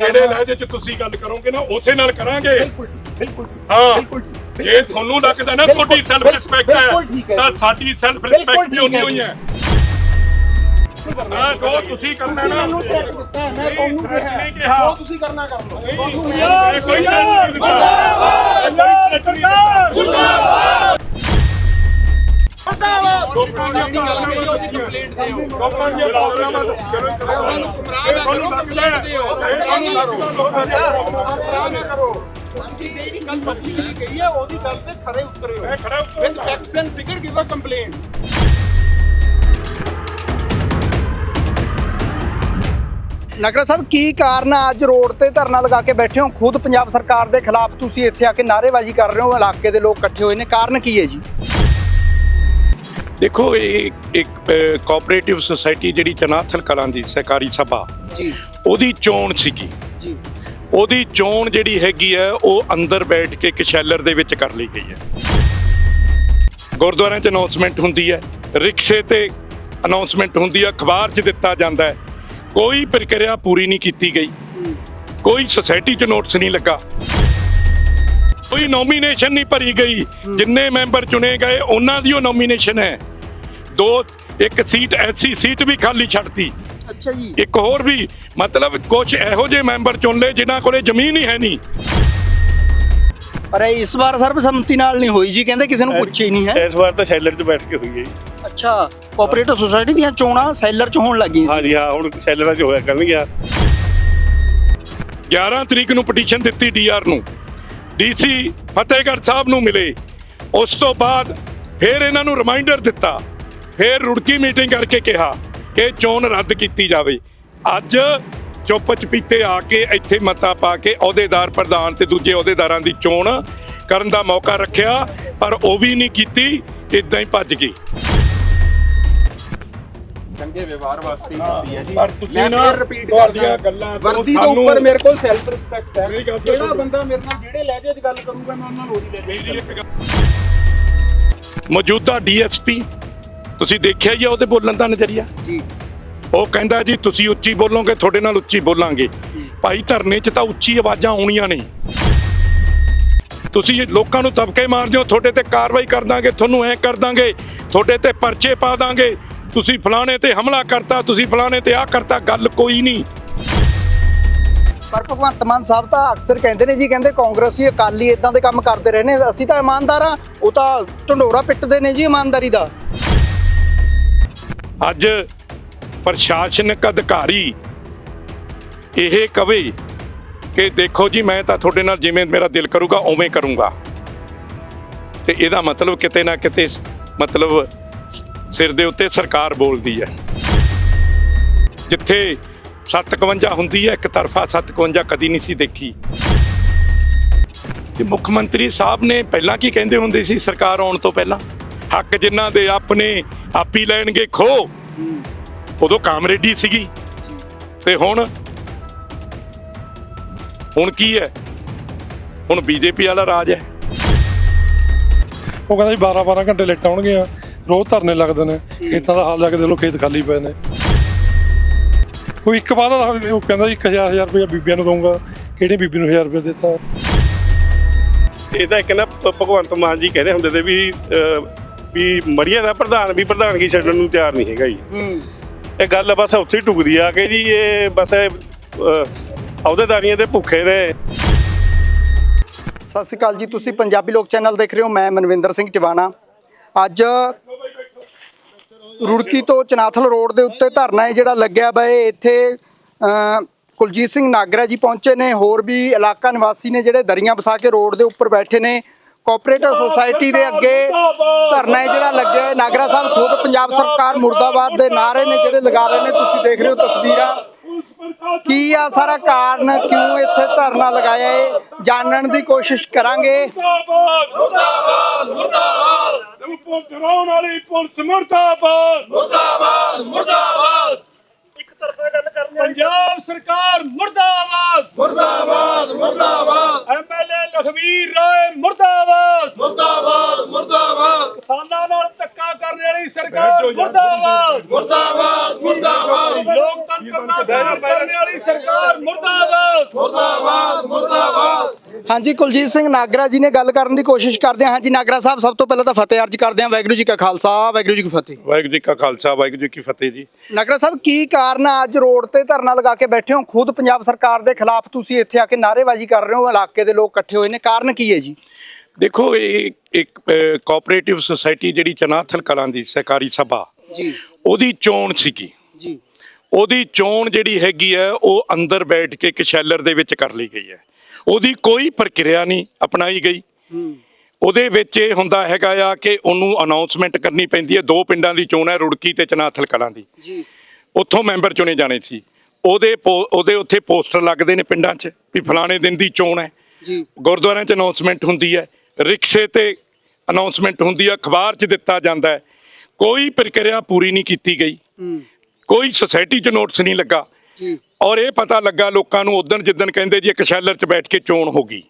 ਜਿਹੜੇ ਲਹਿਜੇ 'ਚ ਤੁਸੀਂ ਗੱਲ ਕਰੋਗੇ ਨਾ ਉਸੇ ਨਾਲ ਕਰਾਂਗੇ। ਬਿਲਕੁਲ ਬਿਲਕੁਲ ਹਾਂ ਬਿਲਕੁਲ ਜੇ ਤੁਹਾਨੂੰ ਲੱਗਦਾ ਨਾ ਤੁਹਾਡੀ ਸੈਲਫ ਰਿਸਪੈਕਟ ਹੈ ਤਾਂ। ਸਾਡੀ ਸੈਲਫ ਰਿਸਪੈਕਟ ਵੀ ਉਨੀ ਹੋਈ। ਹੈ? ਹਾਂ। ਜੋ ਤੁਸੀਂ ਕਰਨਾ ਨਾ। ਮੈਨੂੰ ਦਿੱਤਾ ਮੈਂ ਤੁਹਾਨੂੰ ਕਿਹਾ। ਜੋ ਤੁਸੀਂ ਕਰਨਾ ਕਰ ਲਓ। ਤੁਹਾਨੂੰ ਨਹੀਂ, ਕੋਈ ਗੱਲ ਨਹੀਂ ਦਿੱਤਾ। ਲੋਕਾਂ ਦੀਆਂ ਉਹਦੀ ਕੰਪਲੇਂਟ ਦਿਓ ਲੋਕਾਂ ਦੀਆਂ ਭਾਵਨਾਵਾਂ ਤੋਂ ਕਰੋ ਉਹਨਾਂ ਨੂੰ ਗੁੰਮਰਾਹ ਨਾ ਕਰੋ, ਕੰਪਲੇਂਟ ਦਿਓ। ਇਹ ਨਾ ਕਰੋ ਤੁਸੀਂ ਜਿਹੜੀ ਗੱਲ ਬੱਤੀ ਲਈ ਗਈ ਹੈ ਉਹਦੀ ਗੱਲ ਤੇ ਖਰੇ ਉਤਰਿਓ ਮੈਂ ਖੜਾ ਉੱਤਰ with facts and figure give a complaint ਨਗਰ ਸਾਹਿਬ ਕੀ ਕਾਰਨ ਆ ਅੱਜ ਰੋਡ ਤੇ ਧਰਨਾ ਲਗਾ ਕੇ ਬੈਠੇ ਹੋ ਖੁਦ ਪੰਜਾਬ ਸਰਕਾਰ ਦੇ ਖਿਲਾਫ ਤੁਸੀਂ ਇੱਥੇ ਆ ਕੇ ਨਾਅਰੇਬਾਜ਼ੀ ਕਰ ਰਹੇ ਹੋ ਇਲਾਕੇ ਦੇ ਲੋਕ ਇਕੱਠੇ ਹੋਏ ਨੇ ਕਾਰਨ ਕੀ ਹੈ ਜੀ ਦੇਖੋ ਇਹ ਇੱਕ ਕੋਆਪਰੇਟਿਵ ਸੁਸਾਇਟੀ ਜਿਹੜੀ ਚਨਾਥਲ ਕਲਾਂ ਦੀ ਸਹਿਕਾਰੀ ਸਭਾ ਜੀ। ਉਹਦੀ ਚੋਣ ਸੀਗੀ। ਜੀ। ਉਹਦੀ ਚੋਣ ਜਿਹੜੀ ਹੈਗੀ ਹੈ ਉਹ ਅੰਦਰ ਬੈਠ ਕੇ ਇੱਕ ਸ਼ੈਲਰ ਦੇ ਵਿੱਚ ਕਰ ਲਈ ਗਈ ਹੈ। ਗੁਰਦੁਆਰਿਆਂ 'ਚ ਅਨਾਉਂਸਮੈਂਟ ਹੁੰਦੀ ਹੈ ਰਿਕਸ਼ੇ ਤੇ ਅਨਾਉਂਸਮੈਂਟ ਹੁੰਦੀ ਹੈ ਅਖਬਾਰ 'ਚ ਦਿੱਤਾ ਜਾਂਦਾ ਹੈ। ਕੋਈ ਪ੍ਰਕਿਰਿਆ ਪੂਰੀ ਨਹੀਂ ਕੀਤੀ ਗਈ। ਕੋਈ ਸੁਸਾਇਟੀ 'ਚ ਨੋਟਿਸ ਨਹੀਂ ਲੱਗਾ। ਕੋਈ ਨੋਮੀਨੇਸ਼ਨ ਨਹੀਂ ਭਰੀ ਗਈ। ਜਿੰਨੇ ਮੈਂਬਰ ਚੁਣੇ ਗਏ ਉਹਨਾਂ ਦੀ ਉਹ ਨੋਮੀਨੇਸ਼ਨ ਹੈ। ਦੋ ਇੱਕ ਸੀਟ ਐਸਸੀ ਸੀਟ ਵੀ ਖਾਲੀ ਛੱਡਤੀ। ਅੱਛਾ ਜੀ। ਇੱਕ ਹੋਰ ਵੀ ਮਤਲਬ ਕੁਝ ਇਹੋ ਜਿਹੇ ਮੈਂਬਰ ਚੁਣ ਲਏ ਜਿਨ੍ਹਾਂ ਕੋਲੇ ਜ਼ਮੀਨ ਹੀ ਹੈ ਨਹੀਂ। ਪਰ ਇਸ ਵਾਰ ਸਰਬਸੰਮਤੀ ਨਾਲ ਨਹੀਂ ਹੋਈ ਜੀ ਕਹਿੰਦੇ ਕਿਸੇ ਨੂੰ ਪੁੱਛਿਆ ਹੀ ਨਹੀਂ ਹੈ। ਇਸ ਵਾਰ ਤਾਂ ਸ਼ੈਲਰ 'ਚ ਬੈਠ ਕੇ ਹੋਈ ਹੈ ਜੀ। ਅੱਛਾ ਕੋਆਪਰੇਟਿਵ ਸੁਸਾਇਟੀ ਦੀਆਂ ਚੋਣਾਂ ਸੈਲਰ 'ਚ ਹੋਣ ਲੱਗੀਆਂ ਹਾਂਜੀ ਹਾਂ ਹੁਣ ਸ਼ੈਲਰਾਂ 'ਚ ਹੋਇਆ ਕਰਨਗੀਆਂ। 11 ਤਰੀਕ ਨੂੰ ਪਟੀਸ਼ਨ ਦਿੱਤੀ ਡੀਆਰ ਨੂੰ। ਡੀਸੀ ਫਤਿਹਗੜ੍ਹ ਸਾਹਿਬ ਨੂੰ ਮਿਲੇ। ਉਸ ਤੋਂ ਬਾਅਦ ਫਿਰ ਇਹਨਾਂ ਨੂੰ ਰਿਮਾਈਂਡਰ ਦਿੱਤਾ। ਫਿਰ ਰੁੜਕੀ ਮੀਟਿੰਗ ਕਰਕੇ ਕਿਹਾ ਕਿ ਚੋਣ ਰੱਦ ਕੀਤੀ ਜਾਵੇ। ਅੱਜ ਚੁੱਪ ਚਪੀਤੇ ਆ ਕੇ ਇੱਥੇ ਮਤਾ ਪਾ ਕੇ ਅਹੁਦੇਦਾਰ ਪ੍ਰਧਾਨ ਤੇ ਦੂਜੇ ਅਹੁਦੇਦਾਰਾਂ ਦੀ ਚੋਣ ਕਰਨ ਦਾ ਮੌਕਾ ਰੱਖਿਆ ਪਰ ਉਹ ਵੀ ਨਹੀਂ ਕੀਤੀ ਇਦਾਂ ਹੀ ਭੱਜ ਗਈ। ਚੰਗੇ ਵਿਵਹਾਰ ਵਾਸਤੇ ਹੁੰਦੀ ਹੈ ਜੀ। ਪਰ ਤੁਸੀਂ ਮੈਂ ਨਾ ਫਿਰ ਰਿਪੀਟ ਤੁਹਾਡੀਆਂ ਕਰਦਾ ਗੱਲਾਂ ਤੋਂ ਵਰਦੀ ਦੇ ਸਾਨੂੰ- ਉੱਪਰ ਮੇਰੇ ਕੋਲ ਸੈਲਫ ਰਿਸਪੈਕਟ ਹੈ। ਮੇਰੀ ਗੱਲ ਤਾਂ ਜਿਹੜਾ ਸੁਣੋ। ਬੰਦਾ ਮੇਰੇ ਨਾਲ ਜਿਹੜੇ ਲਹਿਜੇ 'ਚ ਗੱਲ ਕਰੂਗਾ ਮੈਂ ਉਹਨਾਂ ਨੂੰ ਉਹੀ ਲਹਿਜੇ 'ਚ ਮੇਰੀ ਇੱਕ ਗੱਲ ਮੌਜੂਦਾ ਡੀਐਸਪੀ ਤੁਸੀਂ ਦੇਖਿਆ ਹੀ ਆ ਉਹਦੇ ਬੋਲਣ ਦਾ ਨਜ਼ਰੀਆ? ਜੀ। ਉਹ ਕਹਿੰਦਾ ਜੀ ਤੁਸੀਂ ਉੱਚੀ ਬੋਲੋਗੇ ਤੁਹਾਡੇ ਨਾਲ ਉੱਚੀ ਬੋਲਾਂਗੇ। ਭਾਈ ਧਰਨੇ 'ਚ ਤਾਂ ਉੱਚੀ ਆਵਾਜ਼ਾਂ ਆਉਣੀਆਂ ਨਹੀਂ ਤੁਸੀਂ ਲੋਕਾਂ ਨੂੰ ਦਬਕੇ ਮਾਰਦੇ ਹੋ ਤੁਹਾਡੇ ਤੇ ਕਾਰਵਾਈ ਕਰ ਦਾਂਗੇ ਤੁਹਾਨੂੰ ਐ ਕਰ ਦਾਂਗੇ ਤੁਹਾਡੇ ਤੇ ਪਰਚੇ ਪਾ ਦਾਂਗੇ। ਤੁਸੀਂ ਫਲਾਣੇ ਤੇ ਹਮਲਾ ਕਰਤਾ ਤੁਸੀਂ ਫਲਾਣੇ ਤੇ ਆ ਕਰਤਾ ਗੱਲ ਕੋਈ ਨਹੀਂ। ਪਰ ਭਗਵੰਤ ਮਾਨ ਸਾਹਿਬ ਤਾਂ ਅਕਸਰ ਕਹਿੰਦੇ ਨੇ ਜੀ ਕਹਿੰਦੇ ਕਾਂਗਰਸੀ ਅਕਾਲੀ ਇਦਾਂ ਦੇ ਕੰਮ ਕਰਦੇ ਰਹੇ ਨੇ। ਅਸੀਂ ਤਾਂ ਇਮਾਨਦਾਰ ਆ ਉਹ ਤਾਂ ਢੰਡੋਰਾ ਪਿੱਟਦੇ ਨੇ ਜੀ ਇਮਾਨਦਾਰੀ ਦਾ। ਅੱਜ ਪ੍ਰਸ਼ਾਸਨਿਕ ਅਧਿਕਾਰੀ ਇਹ ਕਵੇ ਕਿ ਦੇਖੋ ਜੀ, ਮੈਂ ਤਾਂ ਤੁਹਾਡੇ ਨਾਲ ਜਿਵੇਂ ਮੇਰਾ ਦਿਲ ਕਰੂਗਾ, ਉਵੇਂ ਕਰੂੰਗਾ। ਤੇ ਇਹਦਾ ਮਤਲਬ ਕਿਤੇ ਨਾ ਕਿਤੇ ਮਤਲਬ ਸਿਰ ਦੇ ਉੱਤੇ ਸਰਕਾਰ ਬੋਲਦੀ ਹੈ। ਜਿੱਥੇ 751 ਹੁੰਦੀ ਹੈ, ਇੱਕ ਤਰਫਾ 751 ਕਦੀ ਨਹੀਂ ਸੀ ਦੇਖੀ। ਤੇ ਮੁੱਖ ਮੰਤਰੀ ਸਾਹਿਬ ਨੇ ਪਹਿਲਾਂ ਕੀ ਕਹਿੰਦੇ ਹੁੰਦੇ ਸੀ, ਸਰਕਾਰ ਆਉਣ ਤੋਂ ਪਹਿਲਾਂ? ਹੱਕ ਜਿਨ੍ਹਾਂ ਦੇ ਆਪਣੇ ਆਪੀ ਲੈਣਗੇ ਖੋ। ਉਦੋਂ ਕਾਮਰੇਡੀ ਸੀਗੀ। ਤੇ ਹੁਣ ਹੁਣ ਕੀ ਹੈ? ਹੁਣ ਬੀਜੇਪੀ ਵਾਲਾ ਰਾਜ ਹੈ। ਉਹ ਕਹਿੰਦਾ ਜੀ 12 12 ਘੰਟੇ ਲੇਟ ਆਉਣਗੇ ਆ। ਰੋਜ਼ ਧਰਨੇ ਲੱਗਦੇ ਨੇ। ਖੇਤਾਂ ਦਾ ਹਾਲ ਜਾ ਕੇ ਦੇਖ ਲਓ ਖੇਤ ਖਾਲੀ ਪਏ ਨੇ। ਕੋਈ ਇੱਕ ਵਾਅਦਾ ਤਾਂ ਉਹ ਕਹਿੰਦਾ ਜੀ 1000 1000 ਰੁਪਏ ਬੀਬੀਆਂ ਨੂੰ ਦਊਂਗਾ। ਕਿਹੜੀ ਬੀਬੀ ਨੂੰ 1000 ਰੁਪਏ ਦਿੱਤਾ? ਇਹ ਤਾਂ ਇੱਕ ਨਾ ਭਗਵੰਤ ਮਾਨ ਜੀ ਕਹਿੰਦੇ ਹੁੰਦੇ ਤੇ ਵੀ ਅਹ, ਵੀ ਮੜੀਆਂ ਦਾ ਪ੍ਰਧਾਨ ਵੀ ਪ੍ਰਧਾਨਗੀ ਛੱਡਣ ਨੂੰ ਤਿਆਰ ਨਹੀਂ ਹੈਗਾ ਜੀ। ਇਹ ਗੱਲ ਬਸ ਉੱਥੇ ਹੀ ਟੁਕਦੀ ਆ ਕਿ ਜੀ ਇਹ ਬਸ ਇਹ, ਅਹ, ਅਹੁਦੇਦਾਰੀਆਂ ਦੇ ਭੁੱਖੇ ਨੇ। ਸਤਿ ਸ਼੍ਰੀ ਅਕਾਲ ਜੀ ਤੁਸੀਂ ਪੰਜਾਬੀ ਲੋਕ ਚੈਨਲ ਦੇਖ ਰਹੇ ਹੋ ਮੈਂ ਮਨਵਿੰਦਰ ਸਿੰਘ ਟਿਵਾਣਾ। ਅੱਜ ਰੁੜਕੀ ਤੋਂ ਚਨਾਥਲ ਰੋਡ ਦੇ ਉੱਤੇ ਧਰਨਾ ਹੈ ਜਿਹੜਾ ਲੱਗਿਆ ਇਹ ਇੱਥੇ ਅ, ਕੁਲਜੀਤ ਸਿੰਘ ਨਾਗਰਾ ਜੀ ਪਹੁੰਚੇ ਨੇ ਹੋਰ ਵੀ ਇਲਾਕਾ ਨਿਵਾਸੀ ਨੇ ਜਿਹੜੇ ਦਰੀਆਂ ਵਸਾ ਕੇ ਰੋਡ ਦੇ ਉੱਪਰ ਬੈਠੇ ਨੇ। ਕੋਆਪਰੇਟਿਵ ਸੁਸਾਇਟੀ ਦੇ ਅੱਗੇ ਧਰਨਾ ਹੈ ਜਿਹੜਾ ਲੱਗਿਆ ਹੈ ਨਾਗਰਾ ਸਾਹਿਬ ਖੁਦ ਪੰਜਾਬ ਸਰਕਾਰ ਮੁਰਦਾਬਾਦ ਦੇ ਨਾਰੇ ਨੇ ਜਿਹੜੇ ਲਗਾ ਰਹੇ ਨੇ ਤੁਸੀਂ ਦੇਖ ਰਹੇ ਹੋ ਤਸਵੀਰਾਂ। ਕੀ ਆ ਸਾਰਾ ਕਾਰਨ? ਕਿਉਂ ਇੱਥੇ ਧਰਨਾ ਲਗਾਇਆ ਹੈ? ਜਾਣਨ ਦੀ ਕੋਸ਼ਿਸ਼ ਕਰਾਂਗੇ। ਮੁਰਦਾਬਾਦ ਮੁਰਦਾਬਾਦ ਮੁਰਦਾਬਾਦ। ਡਰਾਉਣ ਵਾਲੀ ਪੁਲਿਸ ਮੁਰਦਾਬਾਦ। ਮੁਰਦਾਬਾਦ ਮੁਰਦਾਬਾਦ। ਇੱਕ ਤਰਫਾ ਗੱਲ ਕਰਨ ਪੰਜਾਬ ਸਰਕਾਰ ਮੁਰਦਾਬਾਦ। ਮੁਰਦਾਬਾਦ ਮੁਰਦਾਬਾਦ। ਐਮਐਲਏ ਲਖਵੀਰ ਰਾਏ ਮੁਰਦਾਬਾਦ। ਮੁਰਦਾਬਾਦ ਮੁਰਦਾਬਾਦ। ਕਿਸਾਨਾਂ ਨਾਲ ਧੱਕਾ ਕਰਨ ਵਾਲੀ ਸਰਕਾਰ ਮੁਰਦਾਬਾਦ। ਮੁਰਦਾਬਾਦ ਮੁਰਦਾਬਾਦ। ਲੋਕਤੰਤਰ ਨਾਲ ਪਿਆਰ ਕਰਨ ਵਾਲੀ ਸਰਕਾਰ ਮੁਰਦਾਬਾਦ। ਹਾਂਜੀ ਕੁਲਜੀਤ ਸਿੰਘ ਨਾਗਰਾ ਜੀ ਨੇ ਗੱਲ ਕਰਨ ਦੀ ਕੋਸ਼ਿਸ਼ ਕਰਦੇ ਹਾਂ। ਹਾਂਜੀ ਨਾਗਰਾ ਸਾਹਿਬ ਸਭ ਤੋਂ ਪਹਿਲਾਂ ਤਾਂ ਫਤਿਹ ਅਰਜ ਕਰਦੇ ਹਾਂ। ਵਾਹਿਗੁਰੂ ਜੀ ਕਾ ਖਾਲਸਾ ਵਾਹਿਗੁਰੂ ਜੀ ਕੀ ਫਤਿਹ। ਵਾਹਿਗੁਰੂ ਜੀ ਕਾ ਖਾਲਸਾ ਵਾਹਿਗੁਰੂ ਜੀ ਕੀ ਫਤਿਹ ਜੀ। ਨਾਗਰਾ ਸਾਹਿਬ ਕੀ ਕਾਰਨ ਆ ਅੱਜ ਰੋਡ ਤੇ ਧਰਨਾ ਲਗਾ ਕੇ ਬੈਠੇ ਹੋ। ਖੁਦ ਪੰਜਾਬ ਸਰਕਾਰ ਦੇ ਖਿਲਾਫ ਤੁਸੀਂ ਇੱਥੇ ਆ ਕੇ ਨਾਅਰੇਬਾਜ਼ੀ ਕਰ ਰਹੇ ਹੋ। ਇਲਾਕੇ ਦੇ ਲੋਕ ਇਕੱਠੇ ਹੋਏ ਨੇ। ਕਾਰਨ ਕੀ ਹੈ ਜੀ? ਦੇਖੋ ਇਹ ਇੱਕ ਕੋਆਪਰੇਟਿਵ ਸੁਸਾਇਟੀ ਜਿਹੜੀ ਚਨਾਥਲ ਕਲਾਂ ਦੀ ਸਹਿਕਾਰੀ ਸਭਾ ਜੀ। ਉਹਦੀ ਚੋਣ ਸੀਗੀ। ਜੀ। ਉਹਦੀ ਚੋਣ ਜਿਹੜੀ ਹੈਗੀ ਹੈ ਉਹ ਅੰਦਰ ਬੈਠ ਕੇ ਇੱਕ ਸ਼ੈਲਰ ਦੇ ਵਿੱਚ ਕਰ ਲਈ ਗਈ ਹੈ। ਉਹਦੀ ਕੋਈ ਪ੍ਰਕਿਰਿਆ ਨਹੀਂ ਅਪਣਾਈ ਗਈ। ਉਹਦੇ ਵਿੱਚ ਇਹ ਹੁੰਦਾ ਹੈਗਾ ਆ ਕਿ ਉਹਨੂੰ ਅਨਾਉਂਸਮੈਂਟ ਕਰਨੀ ਪੈਂਦੀ ਹੈ। ਦੋ ਪਿੰਡਾਂ ਦੀ ਚੋਣ ਹੈ ਰੁੜਕੀ ਤੇ ਚਨਾਥਲ ਕਲਾਂ ਦੀ। ਜੀ। ਉੱਥੋਂ ਮੈਂਬਰ ਚੁਣੇ ਜਾਣੇ ਸੀ। ਉਹਦੇ ਉਹਦੇ ਉੱਥੇ ਪੋਸਟਰ ਲੱਗਦੇ ਨੇ ਪਿੰਡਾਂ 'ਚ ਵੀ ਫਲਾਣੇ ਦਿਨ ਦੀ ਚੋਣ ਹੈ। ਜੀ। ਗੁਰਦੁਆਰਿਆਂ 'ਚ ਅਨਾਉਂਸਮੈਂਟ ਹੁੰਦੀ ਹੈ। ਰਿਕਸ਼ੇ ਤੇ ਅਨਾਉਂਸਮੈਂਟ ਹੁੰਦੀ ਹੈ। ਅਖਬਾਰ 'ਚ ਦਿੱਤਾ ਜਾਂਦਾ ਹੈ। ਕੋਈ ਪ੍ਰਕਿਰਿਆ ਪੂਰੀ ਨਹੀਂ ਕੀਤੀ ਗਈ। ਕੋਈ ਸੁਸਾਇਟੀ 'ਚ ਨੋਟਿਸ ਨਹੀਂ ਲੱਗਾ। ਔਰ ਇਹ ਪਤਾ ਲੱਗਾ ਲੋਕਾਂ ਨੂੰ ਉਦੋਂ ਜਿੱਦਣ ਕਹਿੰਦੇ ਜੀ ਇੱਕ ਸ਼ੈਲਰ 'ਚ ਬੈਠ ਕੇ ਚੋਣ ਹੋ ਗਈ।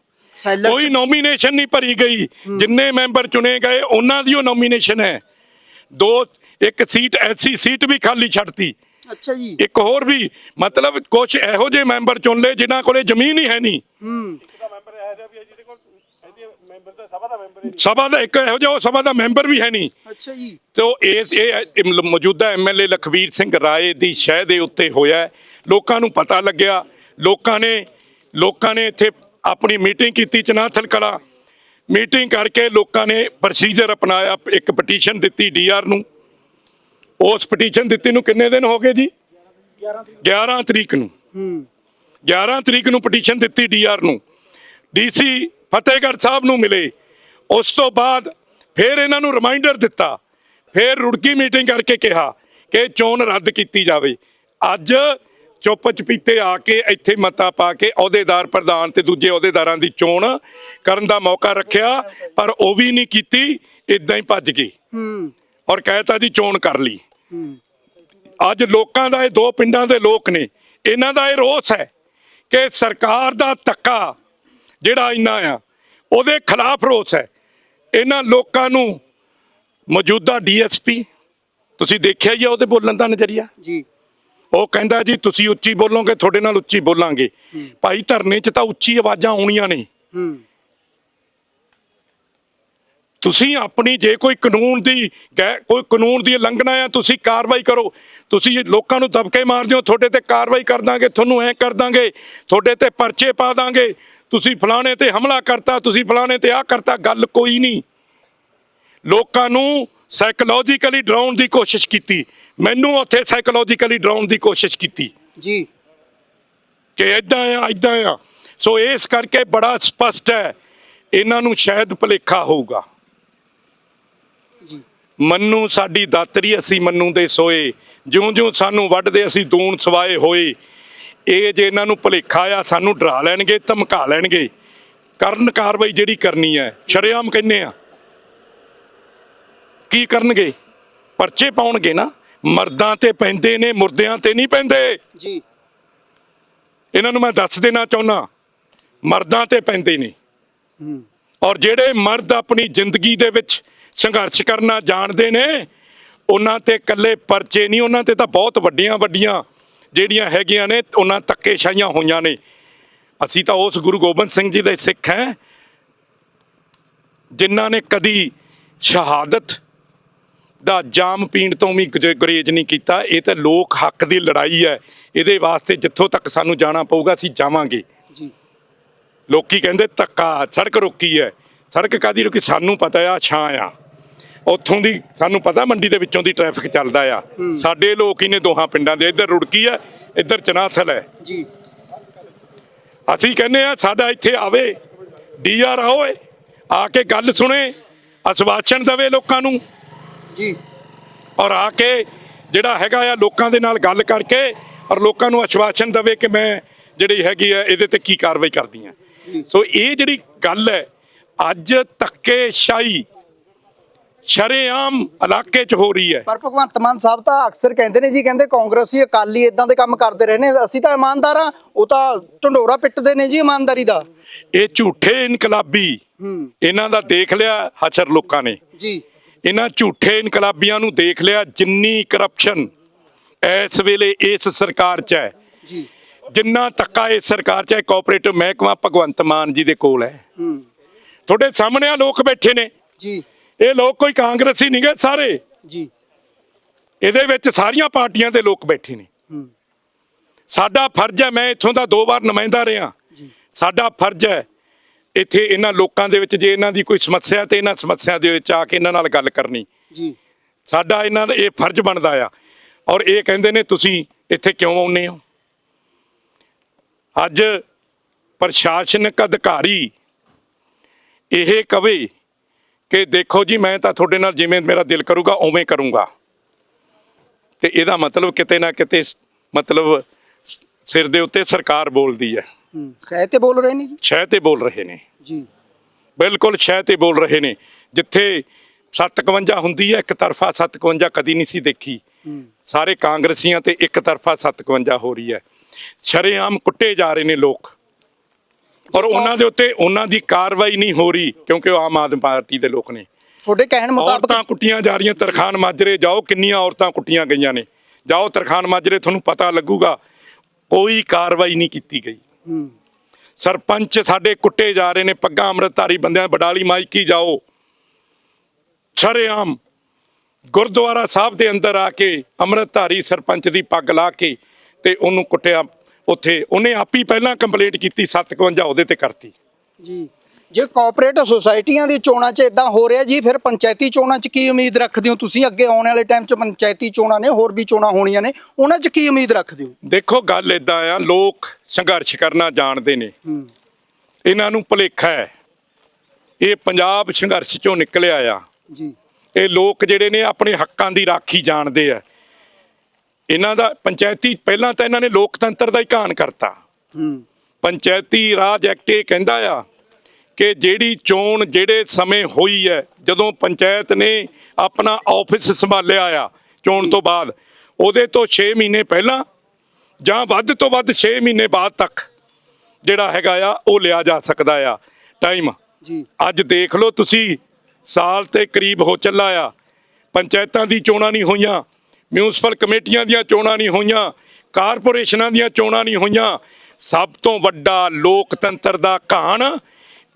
ਕੋਈ ਨੋਮੀਨੇਸ਼ਨ ਨਹੀਂ ਭਰੀ ਗਈ। ਜਿੰਨੇ ਮੈਂਬਰ ਚੁਣੇ ਗਏ ਉਹਨਾਂ ਦੀ ਉਹ ਨੋਮੀਨੇਸ਼ਨ ਹੈ। ਦੋ ਇੱਕ ਸੀਟ ਐਸੀ ਸੀਟ ਵੀ ਖਾਲੀ ਛੱਡਤੀ। ਅੱਛਾ ਜੀ। ਇੱਕ ਹੋਰ ਵੀ ਮਤਲਬ ਕੁਝ ਇਹੋ ਜਿਹੇ ਮੈਂਬਰ ਚੁਣ ਲਏ ਜਿਨ੍ਹਾਂ ਕੋਲੇ ਜ਼ਮੀਨ ਹੀ ਹੈ ਨਹੀਂ। ਹੂੰ। ਸਭਾ ਦਾ ਇੱਕ ਇਹੋ ਜਿਹਾ ਉਹ ਸਭਾ ਦਾ ਮੈਂਬਰ ਵੀ ਹੈ ਨਹੀਂ। ਅੱਛਾ ਜੀ। ਤੇ ਉਹ ਇਸ ਇਹ ਮੌਜੂਦਾ ਐਮਐਲਏ ਲਖਵੀਰ ਸਿੰਘ ਰਾਏ ਦੀ ਸ਼ਹਿ ਦੇ ਉੱਤੇ ਹੋਇਆ। ਲੋਕਾਂ ਨੂੰ ਪਤਾ ਲੱਗਿਆ ਲੋਕਾਂ ਨੇ ਲੋਕਾਂ ਨੇ ਇੱਥੇ ਆਪਣੀ ਮੀਟਿੰਗ ਕੀਤੀ ਚਨਾਥਲ ਕਲਾ। ਮੀਟਿੰਗ ਕਰਕੇ ਲੋਕਾਂ ਨੇ ਪ੍ਰੋਸੀਜਰ ਅਪਣਾਇਆ ਇੱਕ ਪਟੀਸ਼ਨ ਦਿੱਤੀ ਡੀਆਰ ਨੂੰ। ਉਸ ਪਟੀਸ਼ਨ ਦਿੱਤੀ ਨੂੰ ਕਿੰਨੇ ਦਿਨ ਹੋ ਗਏ ਜੀ? 11 ਤਰੀਕ ਨੂੰ। ਹੂੰ 11 ਤਰੀਕ ਨੂੰ ਪਟੀਸ਼ਨ ਦਿੱਤੀ ਡੀਆਰ ਨੂੰ। ਡੀਸੀ ਫਤਿਹਗੜ੍ਹ ਸਾਹਿਬ ਨੂੰ ਮਿਲੇ। ਉਸ ਤੋਂ ਬਾਅਦ ਫਿਰ ਇਹਨਾਂ ਨੂੰ ਰਿਮਾਈਂਡਰ ਦਿੱਤਾ। ਫਿਰ ਰੁੜਕੀ ਮੀਟਿੰਗ ਕਰਕੇ ਕਿਹਾ ਕਿ ਚੋਣ ਰੱਦ ਕੀਤੀ ਜਾਵੇ। ਅੱਜ ਚੁੱਪ ਚਪੀਤੇ ਆ ਕੇ ਇੱਥੇ ਮਤਾ ਪਾ ਕੇ ਅਹੁਦੇਦਾਰ ਪ੍ਰਧਾਨ ਤੇ ਦੂਜੇ ਅਹੁਦੇਦਾਰਾਂ ਦੀ ਚੋਣ ਕਰਨ ਦਾ ਮੌਕਾ ਰੱਖਿਆ ਪਰ ਉਹ ਵੀ ਨਹੀਂ ਕੀਤੀ ਇਦਾਂ ਹੀ ਭੱਜ ਗਏ। ਹੂੰ। ਔਰ ਕਹਿਤਾ ਜੀ ਚੋਣ ਕਰ ਲਈ। ਅੱਜ ਲੋਕਾਂ ਦਾ ਇਹ ਦੋ ਪਿੰਡਾਂ ਦੇ ਲੋਕ ਨੇ ਇਹਨਾਂ ਦਾ ਇਹ ਰੋਸ ਹੈ ਕਿ ਸਰਕਾਰ ਦਾ ਧੱਕਾ ਜਿਹੜਾ ਇੰਨਾ ਆ ਉਹਦੇ ਖਿਲਾਫ ਰੋਸ ਹੈ। ਇਹਨਾਂ ਲੋਕਾਂ ਨੂੰ ਮੌਜੂਦਾ ਡੀਐਸਪੀ ਤੁਸੀਂ ਦੇਖਿਆ ਹੀ ਆ ਉਹਦੇ ਬੋਲਣ ਦਾ ਨਜ਼ਰੀਆ? ਜੀ। ਉਹ ਕਹਿੰਦਾ ਜੀ ਤੁਸੀਂ ਉੱਚੀ ਬੋਲੋਗੇ ਤੁਹਾਡੇ ਨਾਲ ਉੱਚੀ ਬੋਲਾਂਗੇ। ਭਾਈ ਧਰਨੇ 'ਚ ਤਾਂ ਉੱਚੀ ਆਵਾਜ਼ਾਂ ਆਉਣੀਆਂ ਨੇ। ਹੂੰ। ਤੁਸੀਂ ਆਪਣੀ ਜੇ ਕੋਈ ਕਾਨੂੰਨ ਦੀ ਕੋਈ ਕਾਨੂੰਨ ਦੀ ਉਲੰਘਣਾ ਆ ਤੁਸੀਂ ਕਾਰਵਾਈ ਕਰੋ। ਤੁਸੀਂ ਲੋਕਾਂ ਨੂੰ ਦਬਕੇ ਮਾਰਦੇ ਹੋ ਤੁਹਾਡੇ ਤੇ ਕਾਰਵਾਈ ਕਰ ਦਾਂਗੇ ਤੁਹਾਨੂੰ ਐ ਕਰ ਦਾਂਗੇ ਤੁਹਾਡੇ ਤੇ ਪਰਚੇ ਪਾ ਦਾਂਗੇ। ਤੁਸੀਂ ਫਲਾਣੇ ਤੇ ਹਮਲਾ ਕਰਤਾ ਤੁਸੀਂ ਫਲਾਣੇ ਤੇ ਆ ਕਰਤਾ ਗੱਲ ਕੋਈ ਨਹੀਂ। ਲੋਕਾਂ ਨੂੰ ਸਾਈਕੋਲੋਜੀਕਲੀ ਡਰਾਉਣ ਦੀ ਕੋਸ਼ਿਸ਼ ਕੀਤੀ। ਮੈਨੂੰ ਉੱਥੇ ਸਾਈਕੋਲੋਜੀਕਲੀ ਡਰਾਉਣ ਦੀ ਕੋਸ਼ਿਸ਼ ਕੀਤੀ। ਜੀ। ਕਿ ਇਦਾਂ ਆ ਇਦਾਂ ਆ। ਸੋ ਇਸ ਕਰਕੇ ਬੜਾ ਸਪਸ਼ਟ ਹੈ ਇਹਨਾਂ ਨੂੰ ਸ਼ਾਇਦ ਭੁਲੇਖਾ ਹੋਊਗਾ। ਮੰਨੂ ਸਾਡੀ ਦਾਤਰੀ ਅਸੀਂ ਮੰਨੂ ਦੇ ਸੋਏ। ਜਿਉਂ-ਜਿਉਂ ਸਾਨੂੰ ਵੱਢਦੇ ਅਸੀਂ ਦੂਣ ਸਵਾਏ ਹੋਏ। ਇਹ ਜੇ ਇਹਨਾਂ ਨੂੰ ਭੁਲੇਖਾ ਆ ਸਾਨੂੰ ਡਰਾ ਲੈਣਗੇ ਧਮਕਾ ਲੈਣਗੇ। ਕਰਨ ਕਾਰਵਾਈ ਜਿਹੜੀ ਕਰਨੀ ਹੈ ਸ਼ਰੇਆਮ ਕਹਿੰਨੇ ਆ। ਕੀ ਕਰਨਗੇ? ਪਰਚੇ ਪਾਉਣਗੇ ਨਾ। ਮਰਦਾਂ ਤੇ ਪੈਂਦੇ ਨੇ ਮੁਰਦਿਆਂ ਤੇ ਨਹੀਂ ਪੈਂਦੇ। ਜੀ। ਇਹਨਾਂ ਨੂੰ ਮੈਂ ਦੱਸ ਦੇਣਾ ਚਾਹੁੰਦਾ ਮਰਦਾਂ ਤੇ ਪੈਂਦੇ ਨੇ। ਹੂੰ। ਔਰ ਜਿਹੜੇ ਮਰਦ ਆਪਣੀ ਜ਼ਿੰਦਗੀ ਦੇ ਵਿੱਚ ਸੰਘਰਸ਼ ਕਰਨਾ ਜਾਣਦੇ ਨੇ। ਉਹਨਾਂ ਤੇ ਇਕੱਲੇ ਪਰਚੇ ਨਹੀਂ ਉਹਨਾਂ ਤੇ ਤਾਂ ਬਹੁਤ ਵੱਡੀਆਂ ਵੱਡੀਆਂ ਜਿਹੜੀਆਂ ਹੈਗੀਆਂ ਨੇ ਉਹਨਾਂ ਧੱਕੇਸ਼ਾਹੀਆਂ ਹੋਈਆਂ ਨੇ। ਅਸੀਂ ਤਾਂ ਉਸ ਗੁਰੂ ਗੋਬਿੰਦ ਸਿੰਘ ਜੀ ਦੇ ਸਿੱਖ ਹੈ ਜਿਨ੍ਹਾਂ ਨੇ ਕਦੀ ਸ਼ਹਾਦਤ ਦਾ ਜਾਮ ਪੀਣ ਤੋਂ ਵੀ ਗੁਰੇ- ਗੁਰੇਜ਼ ਨਹੀਂ ਕੀਤਾ। ਇਹ ਤਾਂ ਲੋਕ ਹੱਕ ਦੀ ਲੜਾਈ ਹੈ। ਇਹਦੇ ਵਾਸਤੇ ਜਿੱਥੋਂ ਤੱਕ ਸਾਨੂੰ ਜਾਣਾ ਪਊਗਾ ਅਸੀਂ ਜਾਵਾਂਗੇ। ਜੀ। ਲੋਕੀ ਕਹਿੰਦੇ ਧੱਕਾ ਸੜਕ ਰੋਕੀ ਹੈ। ਸੜਕ ਕਾਦੀ ਰੋਕੀ? ਸਾਨੂੰ ਪਤਾ ਆ ਛਾਂ ਆ। ਉੱਥੋਂ ਦੀ ਸਾਨੂੰ ਪਤਾ ਮੰਡੀ ਦੇ ਵਿੱਚੋਂ ਦੀ ਟ੍ਰੈਫਿਕ ਚੱਲਦਾ ਆ। ਸਾਡੇ ਲੋਕ ਹੀ ਨੇ ਦੋਹਾਂ ਪਿੰਡਾਂ ਦੇ। ਇੱਧਰ ਰੁੜਕੀ ਹੈ ਇੱਧਰ ਚਨਾਥਲ ਹੈ। ਜੀ। ਅਸੀਂ ਕਹਿੰਦੇ ਆ ਸਾਡਾ ਇੱਥੇ ਆਵੇ ਡੀਆਰ ਆਓਏ ਆ ਕੇ ਗੱਲ ਸੁਣੇ ਅਸਵਾਚਨ ਦਵੇ ਲੋਕਾਂ ਨੂੰ। ਜੀ। ਔਰ ਆ ਕੇ ਜਿਹੜਾ ਹੈਗਾ ਆ ਲੋਕਾਂ ਦੇ ਨਾਲ ਗੱਲ ਕਰਕੇ ਔਰ ਲੋਕਾਂ ਨੂੰ ਆਸ਼ਵਾਸਨ ਦਵੇ ਕਿ ਮੈਂ ਜਿਹੜੀ ਹੈਗੀ ਆ ਇਹਦੇ ਤੇ ਕੀ ਕਾਰਵਾਈ ਕਰਦੀ ਆ। ਸੋ ਇਹ ਜਿਹੜੀ ਗੱਲ ਹੈ ਅੱਜ ਧੱਕੇਸ਼ਾਹੀ ਸ਼ਰੇਆਮ ਇਲਾਕੇ 'ਚ ਹੋ ਰਹੀ ਹੈ। ਪਰ ਭਗਵੰਤ ਮਾਨ ਸਾਹਿਬ ਤਾਂ ਅਕਸਰ ਕਹਿੰਦੇ ਨੇ ਜੀ ਕਹਿੰਦੇ ਕਾਂਗਰਸੀ ਅਕਾਲੀ ਇਦਾਂ ਦੇ ਕੰਮ ਕਰਦੇ ਰਹੇ ਨੇ ਅਸੀਂ ਤਾਂ ਇਮਾਨਦਾਰ ਆ ਉਹ ਤਾਂ ਢੰਡੋਰਾ ਪਿੱਟਦੇ ਨੇ ਜੀ ਇਮਾਨਦਾਰੀ ਦਾ। ਇਹ ਝੂਠੇ ਇਨਕਲਾਬੀ ਹੂੰ। ਇਹਨਾਂ ਦਾ ਦੇਖ ਲਿਆ ਹਸ਼ਰ ਲੋਕਾਂ ਨੇ। ਜੀ। ਇਹਨਾਂ ਝੂਠੇ ਇਨਕਲਾਬੀਆਂ ਨੂੰ ਦੇਖ ਲਿਆ ਜਿੰਨੀ ਕਰਪਸ਼ਨ ਇਸ ਵੇਲੇ ਇਸ ਸਰਕਾਰ 'ਚ ਹੈ। ਜੀ। ਜਿੰਨਾ ਧੱਕਾ ਇਸ ਸਰਕਾਰ ਚਾਹੇ ਕੋਆਪਰੇਟਿਵ ਮਹਿਕਮਾ ਭਗਵੰਤ ਮਾਨ ਜੀ ਦੇ ਕੋਲ ਹੈ। ਹੂੰ। ਤੁਹਾਡੇ ਸਾਹਮਣੇ ਆ ਲੋਕ ਬੈਠੇ ਨੇ। ਜੀ। ਇਹ ਲੋਕ ਕੋਈ ਕਾਂਗਰਸੀ ਨਹੀਂ ਗਏ ਸਾਰੇ। ਜੀ। ਇਹਦੇ ਵਿੱਚ ਸਾਰੀਆਂ ਪਾਰਟੀਆਂ ਦੇ ਲੋਕ ਬੈਠੇ ਨੇ। ਸਾਡਾ ਫਰਜ਼ ਹੈ ਮੈਂ ਇੱਥੋਂ ਦਾ ਦੋ ਵਾਰ ਨੁਮਾਇੰਦਾ ਰਿਹਾ। ਸਾਡਾ ਫਰਜ਼ ਹੈ ਇੱਥੇ ਇਹਨਾਂ ਲੋਕਾਂ ਦੇ ਵਿੱਚ ਜੇ ਇਹਨਾਂ ਦੀ ਕੋਈ ਸਮੱਸਿਆ ਤੇ ਇਹਨਾਂ ਸਮੱਸਿਆ ਦੇ ਵਿੱਚ ਆ ਕੇ ਇਹਨਾਂ ਨਾਲ ਗੱਲ ਕਰਨੀ। ਜੀ। ਸਾਡਾ ਇਹਨਾਂ ਦਾ ਇਹ ਫਰਜ਼ ਬਣਦਾ ਆ। ਔਰ ਇਹ ਕਹਿੰਦੇ ਨੇ ਤੁਸੀਂ ਇੱਥੇ ਕਿਉਂ ਆਉਂਦੇ ਹੋ? ਅੱਜ ਪ੍ਰਸ਼ਾਸਨਿਕ ਅਧਿਕਾਰੀ ਇਹ ਕਵੇ ਕਿ ਦੇਖੋ ਜੀ ਮੈਂ ਤਾਂ ਤੁਹਾਡੇ ਨਾਲ ਜਿਵੇਂ ਮੇਰਾ ਦਿਲ ਕਰੂਗਾ ਉਵੇਂ ਕਰੂੰਗਾ। ਤੇ ਇਹਦਾ ਮਤਲਬ ਕਿਤੇ ਨਾ ਕਿਤੇ ਮਤਲਬ ਸਿਰ ਦੇ ਉੱਤੇ ਸਰਕਾਰ ਬੋਲਦੀ ਹੈ। ਸਹਿ ਤੇ ਬੋਲ ਰਹੇ ਨੇ ਜੀ? ਸ਼ਹਿ ਤੇ ਬੋਲ ਰਹੇ ਨੇ। ਜੀ। ਬਿਲਕੁਲ ਸ਼ਹਿ ਤੇ ਬੋਲ ਰਹੇ ਨੇ। ਜਿੱਥੇ 57 ਹੁੰਦੀ ਹੈ ਇੱਕ ਤਰਫਾ 57 ਕਦੀ ਨਹੀਂ ਸੀ ਦੇਖੀ। ਸਾਰੇ ਕਾਂਗਰਸੀਆਂ ਤੇ ਇੱਕ ਤਰਫਾ 57 ਹੋ ਰਹੀ ਹੈ। ਸ਼ਰੇਆਮ ਕੁੱਟੇ ਜਾ ਰਹੇ ਨੇ ਲੋਕ। ਔਰ ਉਹਨਾਂ ਦੇ ਉੱਤੇ ਉਹਨਾਂ ਦੀ ਕਾਰਵਾਈ ਨਹੀਂ ਹੋ ਰਹੀ ਕਿਉਂਕਿ ਉਹ ਆਮ ਆਦਮੀ ਪਾਰਟੀ ਦੇ ਲੋਕ ਨੇ। ਤੁਹਾਡੇ ਕਹਿਣ ਮੁਤਾਬਕ ਔਰਤਾਂ ਕੁੱਟੀਆਂ ਜਾ ਰਹੀਆਂ ਤਰਖਾਨ ਮਾਜਰੇ ਜਾਓ ਕਿੰਨੀਆਂ ਔਰਤਾਂ ਕੁੱਟੀਆਂ ਗਈਆਂ ਨੇ। ਜਾਓ ਤਰਖਾਨ ਮਾਜਰੇ ਤੁਹਾਨੂੰ ਪਤਾ ਲੱਗੂਗਾ ਕੋਈ ਕਾਰਵਾਈ ਨਹੀਂ ਕੀਤੀ ਗਈ। ਹੂੰ। ਸਰਪੰਚ ਸਾਡੇ ਕੁੱਟੇ ਜਾ ਰਹੇ ਨੇ ਪੱਗਾਂ ਅੰਮ੍ਰਿਤਧਾਰੀ ਬੰਦਿਆਂ ਬਡਾਲੀ ਮਾਈਕੀ ਜਾਓ। ਸ਼ਰੇਆਮ ਗੁਰਦੁਆਰਾ ਸਾਹਿਬ ਦੇ ਅੰਦਰ ਆ ਕੇ ਅੰਮ੍ਰਿਤਧਾਰੀ ਸਰਪੰਚ ਦੀ ਪੱਗ ਲਾ ਕੇ ਤੇ ਉਹਨੂੰ ਕੁੱਟਿਆ ਉੱਥੇ ਉਹਨੇ ਆਪੀ ਪਹਿਲਾਂ ਕੰਪਲੇਂਟ ਕੀਤੀ 57 ਉਹਦੇ ਤੇ ਕਰਤੀ। ਜੀ। ਜੇ ਕੋਆਪਰੇਟਿਵ ਸੁਸਾਇਟੀਆਂ ਦੀ ਚੋਣਾਂ 'ਚ ਇਦਾਂ ਹੋ ਰਿਹਾ ਜੀ ਫਿਰ ਪੰਚਾਇਤੀ ਚੋਣਾਂ 'ਚ ਕੀ ਉਮੀਦ ਰੱਖਦੇ ਹੋ ਤੁਸੀਂ? ਅੱਗੇ ਆਉਣ ਵਾਲੇ ਟਾਈਮ 'ਚ ਪੰਚਾਇਤੀ ਚੋਣਾਂ ਨੇ ਹੋਰ ਵੀ ਚੋਣਾਂ ਹੋਣੀਆਂ ਨੇ ਉਹਨਾਂ 'ਚ ਕੀ ਉਮੀਦ ਰੱਖਦੇ ਹੋ? ਦੇਖੋ ਗੱਲ ਇਦਾਂ ਆ ਲੋਕ ਸੰਘਰਸ਼ ਕਰਨਾ ਜਾਣਦੇ ਨੇ। ਹੂੰ। ਇਹਨਾਂ ਨੂੰ ਭੁਲੇਖਾ ਹੈ। ਇਹ ਪੰਜਾਬ ਸੰਘਰਸ਼ ਚੋਂ ਨਿਕਲਿਆ ਆ। ਜੀ। ਇਹ ਲੋਕ ਜਿਹੜੇ ਨੇ ਆਪਣੇ ਹੱਕਾਂ ਦੀ ਰਾਖੀ ਜਾਣਦੇ ਆ। ਇਹਨਾਂ ਦਾ ਪੰਚਾਇਤੀ ਪਹਿਲਾਂ ਤਾਂ ਇਹਨਾਂ ਨੇ ਲੋਕਤੰਤਰ ਦਾ ਹੀ ਘਾਣ ਕਰਤਾ। ਪੰਚਾਇਤੀ ਰਾਜ ਐਕਟ ਇਹ ਕਹਿੰਦਾ ਆ ਕਿ ਜਿਹੜੀ ਚੋਣ ਜਿਹੜੇ ਸਮੇਂ ਹੋਈ ਹੈ ਜਦੋਂ ਪੰਚਾਇਤ ਨੇ ਆਪਣਾ ਆਫਿਸ ਸੰਭਾਲਿਆ ਆ ਚੋਣ ਤੋਂ ਬਾਅਦ ਉਹਦੇ ਤੋਂ 6 ਮਹੀਨੇ ਪਹਿਲਾਂ ਜਾਂ ਵੱਧ ਤੋਂ ਵੱਧ 6 ਮਹੀਨੇ ਬਾਅਦ ਤੱਕ ਜਿਹੜਾ ਹੈਗਾ ਆ ਉਹ ਲਿਆ ਜਾ ਸਕਦਾ ਆ। ਟਾਈਮ ਜੀ। ਅੱਜ ਦੇਖ ਲਓ ਤੁਸੀਂ ਸਾਲ ਤੇ ਕਰੀਬ ਹੋ ਚੱਲਾ ਆ। ਪੰਚਾਇਤਾਂ ਦੀ ਚੋਣਾਂ ਨਹੀਂ ਹੋਈਆਂ। ਮਿਊਨਿਸਪਲ ਕਮੇਟੀਆਂ ਦੀਆਂ ਚੋਣਾਂ ਨਹੀਂ ਹੋਈਆਂ, ਕਾਰਪੋਰੇਸ਼ਨਾਂ ਦੀਆਂ ਚੋਣਾਂ ਨਹੀਂ ਹੋਈਆਂ, ਸਭ ਤੋਂ ਵੱਡਾ ਲੋਕਤੰਤਰ ਦਾ ਘਾਣ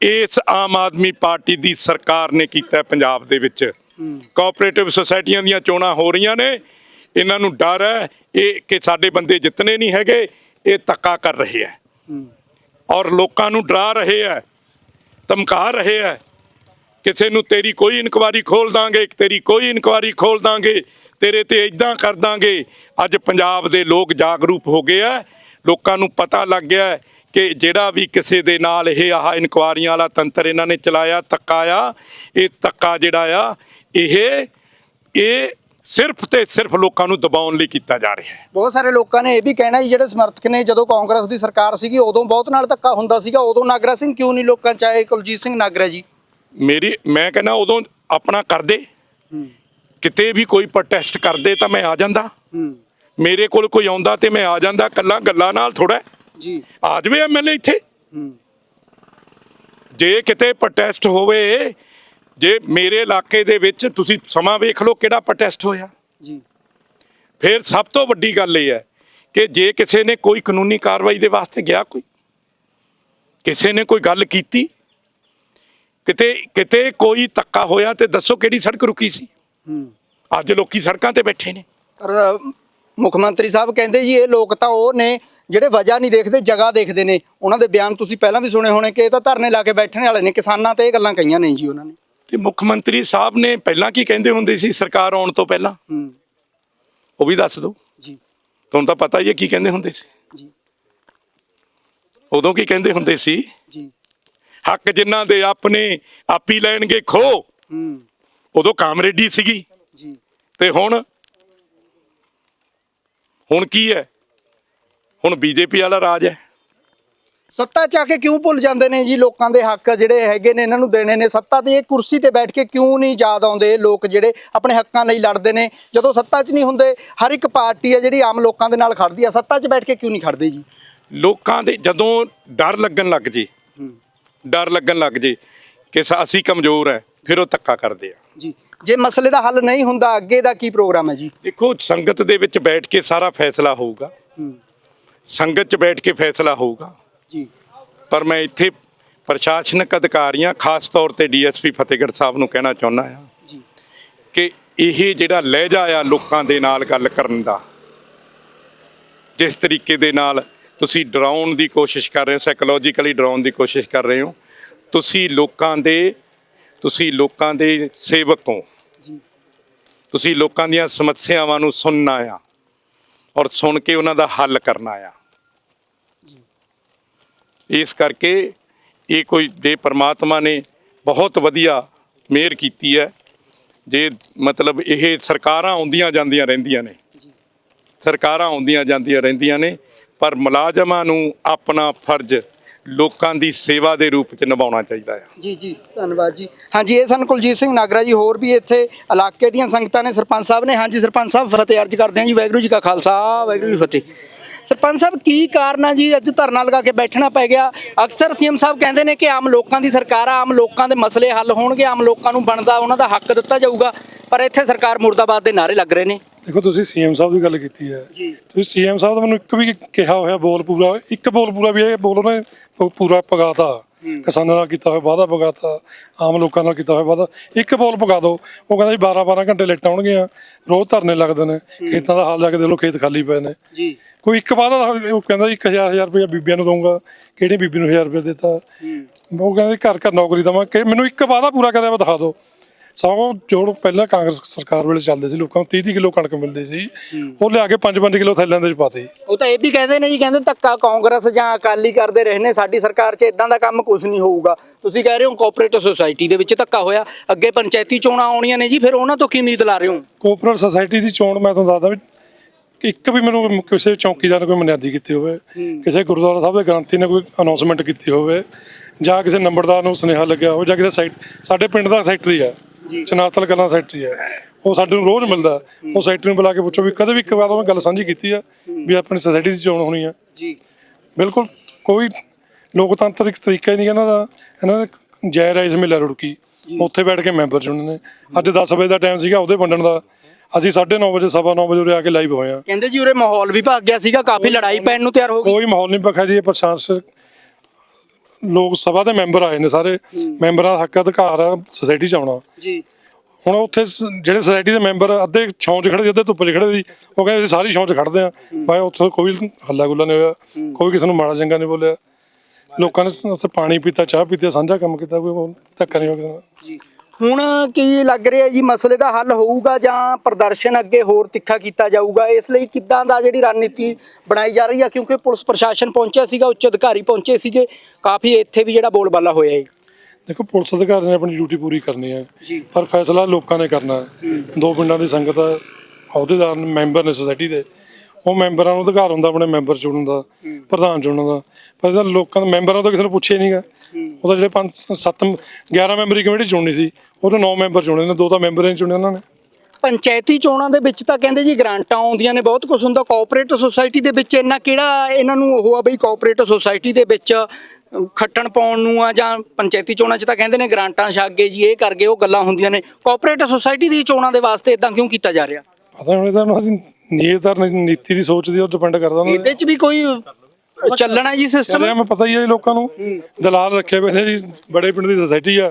ਇਸ ਆਮ ਆਦਮੀ ਪਾਰਟੀ ਦੀ ਸਰਕਾਰ ਨੇ ਕੀਤਾ ਪੰਜਾਬ ਦੇ ਵਿੱਚ। ਕੋਆਪਰੇਟਿਵ ਸੁਸਾਇਟੀਆਂ ਦੀਆਂ ਚੋਣਾਂ ਹੋ ਰਹੀਆਂ ਨੇ, ਇਹਨਾਂ ਨੂੰ ਡਰ ਹੈ, ਇਹ ਕਿ ਸਾਡੇ ਬੰਦੇ ਜਿੱਤਨੇ ਨਹੀਂ ਹੈਗੇ, ਇਹ ਧੱਕਾ ਕਰ ਰਹੇ ਹੈ। ਔਰ ਲੋਕਾਂ ਨੂੰ ਡਰਾ ਰਹੇ ਹੈ, ਧਮਕਾ ਰਹੇ ਹੈ, ਕਿਸੇ ਨੂੰ ਤੇਰੀ ਕੋਈ ਇਨਕੁਆਰੀ ਖੋਲ ਦਾਂਗੇ, ਤੇਰੀ ਕੋਈ ਇਨਕੁਆਰੀ ਖੋਲ ਦਾਂਗੇ ਤੇਰੇ ਤੇ ਇਦਾਂ ਕਰ ਦਾਂਗੇ। ਅੱਜ ਪੰਜਾਬ ਦੇ ਲੋਕ ਜਾਗਰੂਕ ਹੋ ਗਏ ਆ। ਲੋਕਾਂ ਨੂੰ ਪਤਾ ਲੱਗ ਗਿਆ ਕਿ ਜਿਹੜਾ ਵੀ ਕਿਸੇ ਦੇ ਨਾਲ ਇਹ ਆਹ ਇਨਕੁਆਰੀਆਂ ਵਾਲਾ ਤੰਤਰ ਇਹਨਾਂ ਨੇ ਚਲਾਇਆ ਧੱਕਾ ਆ ਇਹ ਧੱਕਾ ਜਿਹੜਾ ਆ ਇਹ ਇਹ ਸਿਰਫ ਤੇ ਸਿਰਫ ਲੋਕਾਂ ਨੂੰ ਦਬਾਉਣ ਲਈ ਕੀਤਾ ਜਾ ਰਿਹਾ ਹੈ। ਬਹੁਤ ਸਾਰੇ ਲੋਕਾਂ ਨੇ ਇਹ ਵੀ ਕਹਿਣਾ ਜੀ ਜਿਹੜੇ ਸਮਰਥਕ ਨੇ ਜਦੋਂ ਕਾਂਗਰਸ ਦੀ ਸਰਕਾਰ ਸੀਗੀ ਉਦੋਂ ਬਹੁਤ ਨਾਲ ਧੱਕਾ ਹੁੰਦਾ ਸੀਗਾ ਉਦੋਂ ਨਾਗਰਾ ਸਿੰਘ ਕਿਉਂ ਨਹੀਂ ਲੋਕਾਂ ਚਾਹੇ ਕੁਲਜੀਤ ਸਿੰਘ ਨਾਗਰਾ ਜੀ। ਮੇਰੀ ਮੈਂ ਕਹਿੰਦਾ ਉਦੋਂ ਆਪਣਾ ਕਰਦੇ। ਕਿਤੇ ਵੀ ਕੋਈ ਪ੍ਰੋਟੈਸਟ ਕਰਦੇ ਤਾਂ ਮੈਂ ਆ ਜਾਂਦਾ। ਮੇਰੇ ਕੋਲ ਕੋਈ ਆਉਂਦਾ ਤੇ ਮੈਂ ਆ ਜਾਂਦਾ ਕੱਲਾ ਗੱਲਾਂ ਨਾਲ ਥੋੜਾ ਜੀ। ਆ ਜਵੇ ਐਮਐਲਏ ਇੱਥੇ। ਜੇ ਕਿਤੇ ਪ੍ਰੋਟੈਸਟ ਹੋਵੇ ਜੇ ਮੇਰੇ ਇਲਾਕੇ ਦੇ ਵਿੱਚ ਤੁਸੀਂ ਸਮਾਂ ਵੇਖ ਲਓ ਕਿਹੜਾ ਪ੍ਰੋਟੈਸਟ ਹੋਇਆ। ਜੀ। ਫਿਰ ਸਭ ਤੋਂ ਵੱਡੀ ਗੱਲ ਇਹ ਹੈ ਕਿ ਜੇ ਕਿਸੇ ਨੇ ਕੋਈ ਕਾਨੂੰਨੀ ਕਾਰਵਾਈ ਦੇ ਵਾਸਤੇ ਗਿਆ ਕੋਈ ਕਿਸੇ ਨੇ ਕੋਈ ਗੱਲ ਕੀਤੀ ਕਿਤੇ ਕਿਤੇ ਕੋਈ ਧੱਕਾ ਹੋਇਆ ਤੇ ਦੱਸੋ ਕਿਹੜੀ ਸੜਕ ਰੁਕੀ ਸੀ। ਅੱਜ ਲੋਕੀ ਸੜਕਾਂ ਤੇ ਬੈਠੇ ਨੇ। ਪਰ ਮੁੱਖ ਮੰਤਰੀ ਸਾਹਿਬ ਕਹਿੰਦੇ ਜੀ ਇਹ ਲੋਕ ਤਾਂ ਉਹ ਨੇ ਜਿਹੜੇ ਵਜ੍ਹਾ ਨਹੀਂ ਦੇਖਦੇ ਜਗ੍ਹਾ ਦੇਖਦੇ ਨੇ। ਉਹਨਾਂ ਦੇ ਬਿਆਨ ਤੁਸੀਂ ਪਹਿਲਾਂ ਵੀ ਸੁਣੇ ਹੋਣੇ ਕਿ ਇਹ ਤਾਂ ਧਰਨੇ ਲਾ ਕੇ ਬੈਠਣ ਵਾਲੇ ਨੇ ਕਿਸਾਨਾਂ ਤੇ ਇਹ ਗੱਲਾਂ ਕਹੀਆਂ ਨੇ ਜੀ ਉਹਨਾਂ ਨੇ। ਤੇ ਮੁੱਖ ਮੰਤਰੀ ਸਾਹਿਬ ਨੇ ਪਹਿਲਾਂ ਕੀ ਕਹਿੰਦੇ ਹੁੰਦੇ ਸੀ ਸਰਕਾਰ ਆਉਣ ਤੋਂ ਪਹਿਲਾਂ? ਹੂੰ। ਉਹ ਵੀ ਦੱਸ ਦਿਓ। ਜੀ। ਤੁਹਾਨੂੰ ਤਾਂ ਪਤਾ ਹੀ ਹੈ ਕੀ ਕਹਿੰਦੇ ਹੁੰਦੇ ਸੀ। ਜੀ। ਉਦੋਂ ਕੀ ਕਹਿੰਦੇ ਹੁੰਦੇ ਸੀ? ਜੀ। ਹੱਕ ਜਿਨ੍ਹਾਂ ਦੇ ਆਪਣੇ ਆਪੀ ਲੈਣਗੇ ਖੋ ਹੂੰ। ਉਦੋਂ ਕਾਮਰੇਡੀ ਸੀਗੀ। ਜੀ। ਤੇ ਹੁਣ ਹੁਣ ਕੀ ਹੈ? ਹੁਣ ਬੀਜੇਪੀ ਵਾਲਾ ਰਾਜ ਹੈ। ਸੱਤਾ ਚ ਆ ਕੇ ਕਿਉਂ ਭੁੱਲ ਜਾਂਦੇ ਨੇ ਜੀ ਲੋਕਾਂ ਦੇ ਹੱਕ ਜਿਹੜੇ ਹੈਗੇ ਨੇ ਇਹਨਾਂ ਨੂੰ ਦੇਣੇ ਨੇ? ਸੱਤਾ ਤੇ ਇਹ ਕੁਰਸੀ ਤੇ ਬੈਠ ਕੇ ਕਿਉਂ ਨਹੀਂ ਯਾਦ ਆਉਂਦੇ ਲੋਕ ਜਿਹੜੇ ਆਪਣੇ ਹੱਕਾਂ ਲਈ ਲੜਦੇ ਨੇ? ਜਦੋਂ ਸੱਤਾ 'ਚ ਨਹੀਂ ਹੁੰਦੇ ਹਰ ਇੱਕ ਪਾਰਟੀ ਹੈ ਜਿਹੜੀ ਆਮ ਲੋਕਾਂ ਦੇ ਨਾਲ ਖੜਦੀ ਆ ਸੱਤਾ 'ਚ ਬੈਠ ਕੇ ਕਿਉਂ ਨਹੀਂ ਖੜਦੇ ਜੀ? ਲੋਕਾਂ ਦੇ ਜਦੋਂ ਡਰ ਲੱਗਣ ਲੱਗ ਜੇ ਡਰ ਲੱਗਣ ਲੱਗ ਜੇ ਕਿ ਅਸੀਂ ਕਮਜ਼ੋਰ ਹੈ। ਫਿਰ ਉਹ ਧੱਕਾ ਕਰਦੇ ਆ। ਜੀ। ਜੇ ਮਸਲੇ ਦਾ ਹੱਲ ਨਹੀਂ ਹੁੰਦਾ ਅੱਗੇ ਦਾ ਕੀ ਪ੍ਰੋਗਰਾਮ ਹੈ ਜੀ? ਦੇਖੋ ਸੰਗਤ ਦੇ ਵਿੱਚ ਬੈਠ ਕੇ ਸਾਰਾ ਫੈਸਲਾ ਹੋਊਗਾ। ਸੰਗਤ 'ਚ ਬੈਠ ਕੇ ਫੈਸਲਾ ਹੋਊਗਾ। ਜੀ। ਪਰ ਮੈਂ ਇੱਥੇ ਪ੍ਰਸ਼ਾਸਨਿਕ ਅਧਿਕਾਰੀਆਂ ਖਾਸ ਤੌਰ ਤੇ ਡੀਐਸਪੀ ਫਤਿਹਗੜ੍ਹ ਸਾਹਿਬ ਨੂੰ ਕਹਿਣਾ ਚਾਹੁੰਦਾ ਹਾਂ ਜੀ। ਕਿ ਇਹ ਜਿਹੜਾ ਲਹਿਜਾ ਆ ਲੋਕਾਂ ਦੇ ਨਾਲ ਗੱਲ ਕਰਨ ਦਾ ਜਿਸ ਤਰੀਕੇ ਦੇ ਨਾਲ ਤੁਸੀਂ ਡਰਾਉਣ ਦੀ ਕੋਸ਼ਿਸ਼ ਕਰ ਰਹੇ ਹੋ ਸਾਈਕੋਲੋਜੀਕਲੀ ਡਰਾਉਣ ਦੀ ਕੋਸ਼ਿਸ਼ ਕਰ ਰਹੇ ਹੋ ਤੁਸੀਂ ਲੋਕਾਂ ਦੇ ਤੁਸੀਂ ਲੋਕਾਂ ਦੇ ਸੇਵਕ ਹੋ। ਜੀ। ਤੁਸੀਂ ਲੋਕਾਂ ਦੀਆਂ ਸਮੱਸਿਆਵਾਂ ਨੂੰ ਸੁਣਨਾ ਆ ਔਰ ਸੁਣ ਕੇ ਉਹਨਾਂ ਦਾ ਹੱਲ ਕਰਨਾ ਆ ਇਸ ਕਰਕੇ ਇਹ ਕੋਈ ਜੇ ਪ੍ਰਮਾਤਮਾ ਨੇ ਬਹੁਤ ਵਧੀਆ ਮਿਹਰ ਕੀਤੀ ਹੈ। ਜੇ ਮਤਲਬ ਇਹ ਸਰਕਾਰਾਂ ਆਉਂਦੀਆਂ ਜਾਂਦੀਆਂ ਰਹਿੰਦੀਆਂ ਨੇ। ਸਰਕਾਰਾਂ ਆਉਂਦੀਆਂ ਜਾਂਦੀਆਂ ਰਹਿੰਦੀਆਂ ਨੇ ਪਰ ਮੁਲਾਜ਼ਮਾਂ ਨੂੰ ਆਪਣਾ ਫਰਜ਼ ਲੋਕਾਂ ਦੀ ਸੇਵਾ ਦੇ ਰੂਪ 'ਚ ਨਿਭਾਉਣਾ ਚਾਹੀਦਾ ਹੈ ਜੀ ਜੀ, ਧੰਨਵਾਦ ਜੀ। ਹਾਂਜੀ, ਇਹ ਸਨ ਕੁਲਜੀਤ ਸਿੰਘ ਨਾਗਰਾ ਜੀ। ਹੋਰ ਵੀ ਇੱਥੇ ਇਲਾਕੇ ਦੀਆਂ ਸੰਗਤਾਂ ਨੇ। ਸਰਪੰਚ ਸਾਹਿਬ ਨੇ। ਹਾਂਜੀ, ਸਰਪੰਚ ਸਾਹਿਬ, ਫਤਿਹ ਅਰਜ ਕਰਦੇ ਹਾਂ ਜੀ। ਵਾਹਿਗੁਰੂ ਜੀ ਕਾ ਖਾਲਸਾ, ਵਾਹਿਗੁਰੂ ਜੀ ਫਤਿਹ। ਸਰਪੰਚ ਸਾਹਿਬ, ਕੀ ਕਾਰਨ ਆ ਜੀ? ਅੱਜ ਧਰਨਾ ਲਗਾ ਕੇ ਬੈਠਣਾ ਪੈ ਗਿਆ। ਅਕਸਰ ਸੀਐਮ ਸਾਹਿਬ ਕਹਿੰਦੇ ਨੇ ਕਿ ਆਮ ਲੋਕਾਂ ਦੀ ਸਰਕਾਰ ਆ। ਆਮ ਲੋਕਾਂ ਦੇ ਮਸਲੇ ਹੱਲ ਹੋਣਗੇ। ਆਮ ਲੋਕਾਂ ਨੂੰ ਬਣਦਾ, ਉਹਨਾਂ ਦਾ ਹੱਕ ਦਿੱਤਾ ਜਾਊਗਾ। ਪਰ ਇੱਥੇ ਸਰਕਾਰ ਮੁਰਦਾਬਾਦ ਦੇ ਨਾਰੇ ਲੱਗ ਰਹੇ ਨੇ। ਦੇਖੋ ਤੁਸੀਂ ਸੀਐਮ ਸਾਹਿਬ ਦੀ ਗੱਲ ਕੀਤੀ ਹੈ। ਜੀ। ਤੁਸੀਂ ਸੀਐਮ ਸਾਹਿਬ ਦਾ ਮੈਨੂੰ ਇੱਕ ਵੀ ਕਿਹਾ ਹੋਇਆ ਬੋਲ ਪੂਰਾ ਇੱਕ ਬੋਲ ਪੂਰਾ ਵੀ ਇਹ ਬੋਲ ਉਹਨੇ ਪੂਰਾ ਪਗਾਤਾ ਕਿਸਾਨਾਂ ਨਾਲ ਕੀਤਾ ਹੋਇਆ ਵਾਅਦਾ ਪਗਾਤਾ ਆਮ ਲੋਕਾਂ ਨਾਲ ਕੀਤਾ ਹੋਇਆ ਵਾਅਦਾ। ਇੱਕ ਬੋਲ ਪਗਾ ਦਿਓ ਉਹ ਕਹਿੰਦਾ ਜੀ 12 12 ਘੰਟੇ ਲੇਟ ਆਉਣਗੇ ਰੋਜ਼ ਧਰਨੇ ਲੱਗਦੇ ਨੇ ਖੇਤਾਂ ਦਾ ਹਾਲ ਜਾ ਕੇ ਦੇਖ ਲਓ ਖੇਤ ਖਾਲੀ ਪਏ ਨੇ। ਜੀ। ਕੋਈ ਇੱਕ ਵਾਅਦਾ ਉਹ ਕਹਿੰਦਾ ਜੀ 1000 1000 ਰੁਪਏ ਬੀਬੀਆਂ ਨੂੰ ਦਊਂਗਾ ਕਿਹੜੀ ਬੀਬੀ ਨੂੰ 1000 ਰੁਪਏ ਦਿੱਤਾ। ਉਹ ਕਹਿੰਦਾ ਘਰ ਘਰ ਨੌਕਰੀ ਦਵਾਂ ਕਿ ਮੈਨੂੰ ਇੱਕ ਵਾਅਦਾ ਪੂਰਾ ਕਰਿਆ ਦਿਖਾ ਦਿਓ। ਸਗੋਂ ਜੋ ਪਹਿਲਾਂ ਕਾਂਗਰਸ ਸਰਕਾਰ ਵੇਲੇ ਚੱਲਦੇ ਸੀ ਲੋਕਾਂ ਨੂੰ 30 30 ਕਿਲੋ ਕਣਕ ਮਿਲਦੀ ਸੀ ਉਹ ਲਿਆ ਕੇ 5 5 ਕਿਲੋ ਥੈਲਿਆਂ ਦੇ ਵਿੱਚ ਪਾਤੇ। ਉਹ ਤਾਂ ਇਹ ਵੀ ਕਹਿੰਦੇ ਨੇ ਜੀ ਕਹਿੰਦੇ ਧੱਕਾ ਕਾਂਗਰਸ ਜਾਂ ਅਕਾਲੀ ਕਰਦੇ ਰਹੇ ਨੇ ਸਾਡੀ ਸਰਕਾਰ 'ਚ ਇਦਾਂ ਦਾ ਕੰਮ ਕੁਝ ਨਹੀਂ ਹੋਊਗਾ। ਤੁਸੀਂ ਕਹਿ ਰਹੇ ਹੋ ਕੋਆਪਰੇਟਿਵ ਸੁਸਾਇਟੀ ਦੇ ਵਿੱਚ ਧੱਕਾ ਹੋਇਆ ਅੱਗੇ ਪੰਚਾਇਤੀ ਚੋਣਾਂ ਆਉਣੀਆਂ ਨੇ ਜੀ ਫਿਰ ਉਹਨਾਂ ਤੋਂ ਕੀ ਉਮੀਦ ਲਾ ਰਹੇ ਹੋ? ਕੋਆਪਰੇਟ ਸੁਸਾਇਟੀ ਦੀ ਚੋਣ ਮੈਂ ਤੁਹਾਨੂੰ ਦੱਸਦਾ ਵੀ ਇੱਕ ਵੀ ਮੈਨੂੰ ਕਿਸੇ ਚੌਕੀਦਾਰ ਨੇ ਕੋਈ ਮਨਿਆਦੀ ਕੀਤੀ ਹੋਵੇ ਕਿਸੇ ਗੁਰਦੁਆਰਾ ਸਾਹਿਬ ਦੇ ਗ੍ਰੰਥੀ ਨੇ ਕੋਈ ਅਨਾਉਂਸਮੈਂਟ ਕੀਤੀ ਹੋਵੇ ਜਾਂ ਕਿਸੇ ਨੰਬਰਦਾਰ ਨੂੰ ਸੁਨੇਹਾ ਲੱਗਿਆ ਹੋਵੇ ਜਾਂ ਕਿਸੇ ਸਾਡੇ ਪਿੰਡ ਦਾ ਸੈਕਟਰੀ ਹੈ। ਚਨਾਤਲ ਕਲਾਂ ਸੈਕਟਰੀ ਹੈ। ਉਹ ਸਾਡੇ ਨੂੰ ਰੋਜ਼ ਮਿਲਦਾ ਉਹ ਸੈਕਟਰੀ ਨੂੰ ਬੁਲਾ ਕੇ ਪੁੱਛੋ ਵੀ ਕਦੇ ਵੀ ਇੱਕ ਵਾਰ ਉਹਨੇ ਗੱਲ ਸਾਂਝੀ ਕੀਤੀ ਆ ਵੀ ਆਪਣੀ ਸੁਸਾਇਟੀ ਦੀ ਚੋਣ ਹੋਣੀ ਆ। ਜੀ। ਬਿਲਕੁਲ ਕੋਈ ਲੋਕਤੰਤਰਿਕ ਤਰੀਕਾ ਹੀ ਨਹੀਂ ਇਹਨਾਂ ਦਾ। ਇਹਨਾਂ ਨੇ ਜੈ ਰਾਈਸ ਮਿਲਿਆ ਰੁੜਕੀ। ਉੱਥੇ ਬੈਠ ਕੇ ਮੈਂਬਰ ਚੁਣਨੇ ਨੇ। ਅੱਜ 10 ਵਜੇ ਦਾ ਟਾਈਮ ਸੀਗਾ ਉਹਦੇ ਵੰਡਣ ਦਾ। ਅਸੀਂ 9:30 ਵਜੇ ਸਵਾ 9 ਵਜੇ ਉਰੇ ਆ ਕੇ ਲਾਈਵ ਹੋਏ ਆ। ਕਹਿੰਦੇ ਜੀ ਉਰੇ ਮਾਹੌਲ ਵੀ ਭੱਗ ਗਿਆ ਸੀਗਾ ਕਾਫੀ ਲੜਾਈ ਪੈਣ ਨੂੰ ਤਿਆਰ ਹੋ ਗਈ। ਕੋਈ ਮਾਹੌਲ ਨਹੀਂ ਪੱਖਾ ਜੀ ਇਹ ਪ੍ਰਸ਼ਾਸਨ ਲੋਕ ਸਭਾ ਦੇ ਮੈਂਬਰ ਆਏ ਨੇ ਸਾਰੇ। ਮੈਂਬਰਾਂ ਦਾ ਹੱਕ ਅਧਿਕਾਰ ਆ ਸੁਸਾਇਟੀ ਚ ਆਉਣਾ। ਜੀ। ਹੁਣ ਉੱਥੇ ਸ- ਜਿਹੜੇ ਸੁਸਾਇਟੀ ਦੇ ਮੈਂਬਰ ਅੱਧੇ ਛਾਂ 'ਚ ਖੜੇ ਸੀ ਅੱਧੇ ਧੁੱਪ 'ਚ ਖੜੇ ਸੀ। ਉਹ ਕਹਿੰਦੇ ਅਸੀਂ ਸਾਰੀ ਛਾਂ 'ਚ ਖੜਦੇ ਆ ਬਾਈ ਉੱਥੇ ਕੋਈ ਹੱਲਾ ਗੁੱਲਾ ਨਹੀਂ ਹੋਇਆ। ਕੋਈ ਕਿਸੇ ਨੂੰ ਮਾੜਾ ਚੰਗਾ ਨਹੀਂ ਬੋਲਿਆ। ਲੋਕਾਂ ਨੇ ਉੱਥੇ ਪਾਣੀ ਪੀਤਾ ਚਾਹ ਪੀਤੀ ਸਾਂਝਾ ਕੰਮ ਕੀਤਾ ਕੋਈ ਧੱਕਾ ਨਹੀਂ ਕਿਸੇ ਨਾਲ। ਜੀ। ਹੁਣ ਕੀ ਲੱਗ ਰਿਹਾ ਜੀ? ਮਸਲੇ ਦਾ ਹੱਲ ਹੋਊਗਾ ਜਾਂ ਪ੍ਰਦਰਸ਼ਨ ਅੱਗੇ ਹੋਰ ਤਿੱਖਾ ਕੀਤਾ ਜਾਊਗਾ? ਇਸ ਲਈ ਕਿੱਦਾਂ ਦਾ ਜਿਹੜੀ ਰਣਨੀਤੀ ਬਣਾਈ ਜਾ ਰਹੀ ਹੈ ਕਿਉਂਕਿ ਪੁਲਿਸ ਪ੍ਰਸ਼ਾਸਨ ਪਹੁੰਚਿਆ ਸੀਗਾ ਉੱਚ ਅਧਿਕਾਰੀ ਪਹੁੰਚੇ ਸੀਗੇ। ਕਾਫੀ ਇੱਥੇ ਵੀ ਜਿਹੜਾ ਬੋਲਬਾਲਾ ਹੋਇਆ ਹੈ ਦੇਖੋ ਪੁਲਿਸ ਅਧਿਕਾਰੀ ਨੇ ਆਪਣੀ ਡਿਊਟੀ ਪੂਰੀ ਕਰਨੀ ਹੈ। ਪਰ ਫੈਸਲਾ ਲੋਕਾਂ ਨੇ ਕਰਨਾ। ਹੈ। ਦੋ ਪਿੰਡਾਂ ਦੀ ਸੰਗਤ ਹੈ ਅਹੁਦੇਦਾਰ ਮੈਂਬਰ ਨੇ ਸੁਸਾਇਟੀ ਦੇ। ਉਹ ਮੈਂਬਰਾਂ ਨੂੰ ਅਧਿਕਾਰ ਹੁੰਦਾ ਆਪਣੇ ਮੈਂਬਰ ਚੁਣਨ ਦਾ ਪ੍ਰਧਾਨ ਚੁਣਨ ਦਾ। ਪਰ ਇਹਦਾ ਲੋਕਾਂ ਦੇ ਮੈਂਬਰਾਂ ਤੋਂ ਕਿਸੇ ਨੂੰ ਪੁੱਛਿਆ ਨਹੀਂਗਾ ਉਹਦਾ ਜਿਹੜੇ 5 7 11 ਮੈਂਬਰੀ ਕਮੇਟੀ ਚੁਣਨੀ ਸੀ ਉਹ ਤੋਂ 9 ਮੈਂਬਰ ਚੁਣੇ ਨੇ ਦੋ ਤਾਂ ਮੈਂਬਰ ਨਹੀਂ ਚੁਣੇ ਉਹਨਾਂ ਨੇ। ਪੰਚਾਇਤੀ ਚੋਣਾਂ ਦੇ ਵਿੱਚ ਤਾਂ ਕਹਿੰਦੇ ਜੀ ਗ੍ਰਾਂਟਾਂ ਆਉਂਦੀਆਂ ਨੇ ਬਹੁਤ ਕੁਝ ਹੁੰਦਾ। ਕੋਆਪਰੇਟਿਵ ਸੁਸਾਇਟੀ ਦੇ ਵਿੱਚ ਇੰਨਾ ਕਿਹੜਾ ਇਹਨਾਂ ਨੂੰ ਉਹ ਆ ਬਈ ਕੋਆਪਰੇਟਿਵ ਸੁਸਾਇਟੀ ਦੇ ਵਿੱਚ ਖੱਟਣ ਪਾਉਣ ਨੂੰ ਆ ਜਾਂ ਪੰਚਾਇਤੀ ਚੋਣਾਂ 'ਚ ਤਾਂ ਕਹਿੰਦੇ ਨੇ ਗ੍ਰਾਂਟਾਂ ਛਾਗੇ ਜੀ ਇਹ ਕਰਕੇ ਉਹ ਗੱਲਾਂ ਹੁੰਦੀਆਂ ਨੇ। ਕੋਆਪਰੇਟਿਵ ਸੁਸਾਇਟੀ ਦੀ ਚੋਣਾਂ ਦੇ ਵਾਸਤੇ ਇਦਾਂ ਕਿਉਂ ਕੀਤਾ ਜਾ ਰਿਹਾ? ਪਤਾ ਇਹਦਾ ਉਹਨਾਂ ਦੀ ਔਰ ਨੀਤੀ ਦੀ ਸੋਚ ਦੀ ਉਹ ਡਿਪੈਂਡ ਕਰਦਾ ਉਹਨਾਂ ਇਹਦੇ 'ਚ ਵੀ ਕੋਈ ਚੱਲਣਾ ਜੀ ਸਿਸਟਮ ਚੱਲਿਆ ਮੈਂ ਪਤਾ ਹੀ ਹੈ ਜੀ ਲੋਕਾਂ ਨੂੰ। ਦਲਾਲ ਰੱਖੇ ਹੋਏ ਨੇ ਜੀ ਬੜੇ ਪਿੰਡ ਦੀ ਸੁਸਾਇਟੀ ਆ।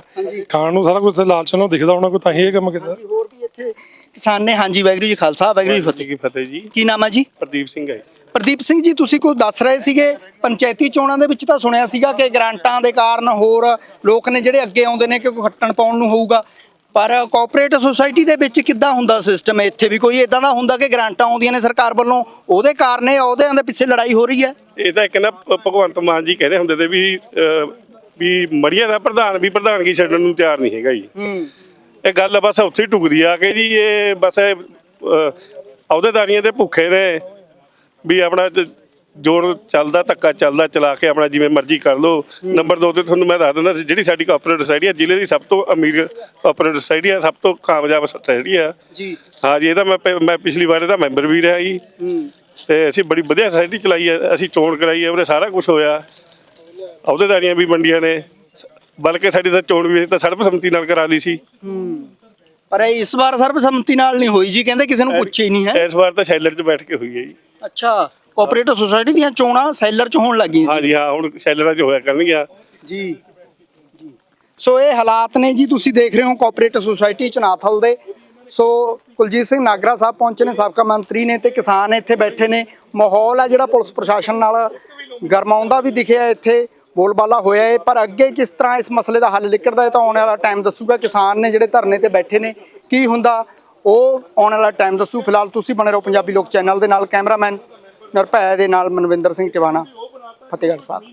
ਖਾਣ ਨੂੰ ਸਾਰਾ ਕੁਝ ਲਾਲਚ ਨਾਲ ਦਿਖਦਾ ਹੋਣਾ ਕੋਈ ਤਾਂ ਹੀ ਇਹ ਕੰਮ ਕੀਤਾ। ਹੋਰ ਵੀ ਇੱਥੇ ਕਿਸਾਨ ਨੇ ਹਾਂਜੀ ਵਾਹਿਗੁਰੂ ਜੀ ਖਾਲਸਾ ਵਾਹਿਗੁਰੂ ਜੀ ਫਤਿਹ ਕੀ ਫਤਿਹ। ਜੀ। ਕੀ ਨਾਮ ਹੈ ਜੀ? ਪ੍ਰਦੀਪ ਸਿੰਘ ਹੈ ਪ੍ਰਦੀਪ ਸਿੰਘ ਜੀ ਤੁਸੀਂ ਕੋਈ ਦੱਸ ਰਹੇ ਸੀਗੇ? ਪੰਚਾਇਤੀ ਚੋਣਾਂ ਦੇ ਵਿੱਚ ਤਾਂ ਸੁਣਿਆ ਸੀਗਾ ਕਿ ਗ੍ਰਾਂਟਾਂ ਦੇ ਕਾਰਨ ਹੋਰ ਲੋਕ ਨੇ ਜਿਹੜੇ ਅੱਗੇ ਆਉਂਦੇ ਨੇ ਕਿ ਕੋਈ ਖੱਟਣ ਪਾਉਣ ਨੂੰ ਹੋਊਗਾ। ਪਰ ਕੋਆਪਰੇਟਿਵ ਸੁਸਾਇਟੀ ਦੇ ਵਿੱਚ ਕਿੱਦਾਂ ਹੁੰਦਾ ਸਿਸਟਮ ਇੱਥੇ ਵੀ ਕੋਈ ਇਦਾਂ ਦਾ ਹੁੰਦਾ ਕਿ ਗ੍ਰਾਂਟਾਂ ਆਉਂਦੀਆਂ ਨੇ ਸਰਕਾਰ ਵੱਲੋਂ? ਉਹਦੇ ਕਾਰਨ ਇਹ ਅਹੁਦਿਆਂ ਦੇ ਪਿੱਛੇ ਲੜਾਈ ਹੋ ਰਹੀ ਹੈ। ਇਹ ਤਾਂ ਇੱਕ ਨਾ ਭਗਵੰਤ ਮਾਨ ਜੀ ਕਹਿੰਦੇ ਹੁੰਦੇ ਤੇ ਵੀ ਵੀ ਮੜੀਆਂ ਦਾ ਪ੍ਰਧਾਨ ਵੀ ਪ੍ਰਧਾਨਗੀ ਛੱਡਣ ਨੂੰ ਤਿਆਰ ਨਹੀਂ ਹੈਗਾ ਜੀ। ਇਹ ਗੱਲ ਬਸ ਉੱਥੇ ਹੀ ਟੁਕਦੀ ਆ ਕਿ ਜੀ ਇਹ ਬਸ ਅਹੁਦੇਦਾਰੀਆਂ ਦੇ ਭੁੱਖੇ ਨੇ ਵੀ ਆਪਣਾ ਜ- ਜੋਰ ਚੱਲਦਾ ਧੱਕਾ ਚੱਲਦਾ ਚਲਾ ਕੇ ਆਪਣਾ ਜਿਵੇਂ ਮਰਜ਼ੀ ਕਰ ਲਓ। ਨੰਬਰ 2 ਤੇ ਤੁਹਾਨੂੰ ਮੈਂ ਦੱਸ ਦਿੰਦਾ ਜਿਹੜੀ ਸਾਡੀ ਕਾਰਪੋਰੇਟ ਸੋਸਾਇਟੀ ਆ ਜ਼ਿਲ੍ਹੇ ਦੀ ਸਭ ਤੋਂ ਅਮੀਰ ਕਾਰਪੋਰੇਟ ਸੋਸਾਇਟੀ ਆ ਸਭ ਤੋਂ ਕਾਮਯਾਬ ਸੋਸਾਇਟੀ ਆ। ਜੀ। ਹਾਂ ਜੀ ਇਹਦਾ ਮੈਂ ਪ- ਮੈਂ ਪਿਛਲੀ ਵਾਰ ਇਹਦਾ ਮੈਂਬਰ ਵੀ ਰਿਹਾ ਜੀ। ਹੂੰ। ਤੇ ਅਸੀਂ ਬੜੀ ਵਧੀਆ ਸੋਸਾਇਟੀ ਚਲਾਈ ਹੈ ਅਸੀਂ ਚੋਣ ਕਰਾਈ ਹੈ ਉਹਦੇ ਸਾਰਾ ਕੁਝ ਹੋਇਆ। ਅਹੁਦੇਦਾਰੀਆਂ ਵੀ ਵੰਡੀਆਂ ਨੇ। ਬਲਕਿ ਸਾਡੀ ਤਾਂ ਚੋਣ ਵੀ ਅਸੀਂ ਤਾਂ ਸਰਬਸੰਮਤੀ ਨਾਲ ਕਰਾ ਲਈ ਸੀ। ਹੂੰ। ਪਰ ਇਹ ਇਸ ਵਾਰ ਸਰਬਸੰਮਤੀ ਨਾਲ ਨਹੀਂ ਹੋਈ ਜੀ ਕਹਿੰਦੇ ਕਿਸੇ ਨੂੰ ਪੁੱਛਿਆ ਹੀ ਨਹੀਂ ਹੈ। ਇਸ ਵਾਰ ਤਾਂ ਸ਼ੈਲਰ 'ਚ ਬੈਠ ਕੇ ਹੋਈ ਹੈ ਜੀ। ਅੱਛਾ। ਕੋਆਪਰੇਟਿਵ ਸੁਸਾਇਟੀ ਦੀਆਂ ਚੋਣਾਂ ਸੈਲਰ 'ਚ ਹੋਣ ਲੱਗੀਆਂ ਹਾਂਜੀ ਹਾਂ ਹੁਣ ਸ਼ੈਲਰਾਂ 'ਚ ਹੋਇਆ ਕਰਨਗੀਆਂ। ਜੀ ਜੀ। ਸੋ ਇਹ ਹਾਲਾਤ ਨੇ ਜੀ ਤੁਸੀਂ ਦੇਖ ਰਹੇ ਹੋ ਕੋਆਪਰੇਟਿਵ ਸੁਸਾਇਟੀ ਚਨਾਥਲ ਦੇ। ਸੋ ਕੁਲਜੀਤ ਸਿੰਘ ਨਾਗਰਾ ਸਾਹਿਬ ਪਹੁੰਚੇ ਨੇ ਸਾਬਕਾ ਮੰਤਰੀ ਨੇ ਤੇ ਕਿਸਾਨ ਇੱਥੇ ਬੈਠੇ ਨੇ। ਮਾਹੌਲ ਆ ਜਿਹੜਾ ਪੁਲਿਸ ਪ੍ਰਸ਼ਾਸਨ ਨਾਲ ਗਰਮਾਉਂਦਾ ਵੀ ਦਿਖਿਆ ਇੱਥੇ ਬੋਲਬਾਲਾ ਹੋਇਆ ਹੈ ਪਰ ਅੱਗੇ ਕਿਸ ਤਰ੍ਹਾਂ ਇਸ ਮਸਲੇ ਦਾ ਹੱਲ ਨਿਕਲਦਾ ਹੈ ਤਾਂ ਆਉਣ ਵਾਲਾ ਟਾਈਮ ਦੱਸੂਗਾ। ਕਿਸਾਨ ਨੇ ਜਿਹੜੇ ਧਰਨੇ ਤੇ ਬੈਠੇ ਨੇ ਕੀ ਹੁੰਦਾ? ਉਹ ਆਉਣ ਵਾਲਾ ਟਾਈਮ ਦੱਸੂ। ਫਿਲਹਾਲ ਤੁਸੀਂ ਬਣੇ ਰਹੋ ਪੰਜਾਬੀ ਲੋਕ ਚੈਨਲ ਦੇ ਨਾਲ ਕੈਮਰਾਮੈਨ ਨਿਰਭੈ ਦੇ ਨਾਲ ਮਨਵਿੰਦਰ ਸਿੰਘ ਟਿਵਾਣਾ ਫਤਿਹਗੜ੍ਹ ਸਾਹਿਬ।